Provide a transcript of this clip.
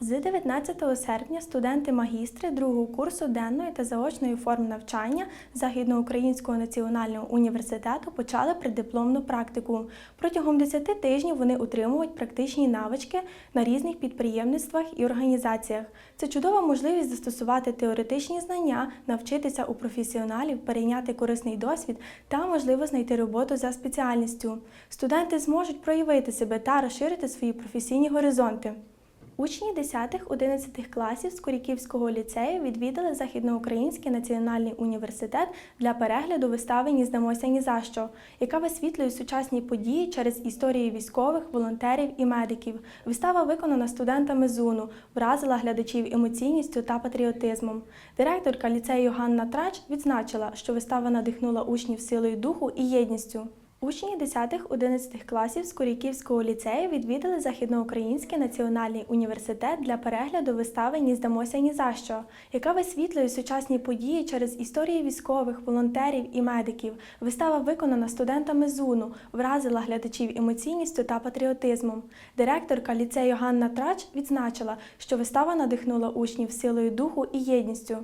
З 19 серпня студенти-магістри другого курсу денної та заочної форм навчання Західноукраїнського національного університету почали преддипломну практику. Протягом 10 тижнів вони отримують практичні навички на різних підприємництвах і організаціях. Це чудова можливість застосувати теоретичні знання, навчитися у професіоналів, перейняти корисний досвід та, можливо, знайти роботу за спеціальністю. Студенти зможуть проявити себе та розширити свої професійні горизонти. Учні 10-11 класів Скоріківського ліцею відвідали Західноукраїнський національний університет для перегляду вистави «Ні здамося ні за що», яка висвітлює сучасні події через історії військових, волонтерів і медиків. Вистава виконана студентами ЗУНу, вразила глядачів емоційністю та патріотизмом. Директорка ліцею Ганна Трач відзначила, що вистава надихнула учнів силою духу і єдністю. Учні 10-11 класів Скорійківського ліцею відвідали Західноукраїнський національний університет для перегляду вистави «Ні здамося ні за що», яка висвітлює сучасні події через історії військових, волонтерів і медиків. Вистава виконана студентами ЗУНу, вразила глядачів емоційністю та патріотизмом. Директорка ліцею Ганна Трач відзначила, що вистава надихнула учнів силою духу і єдністю.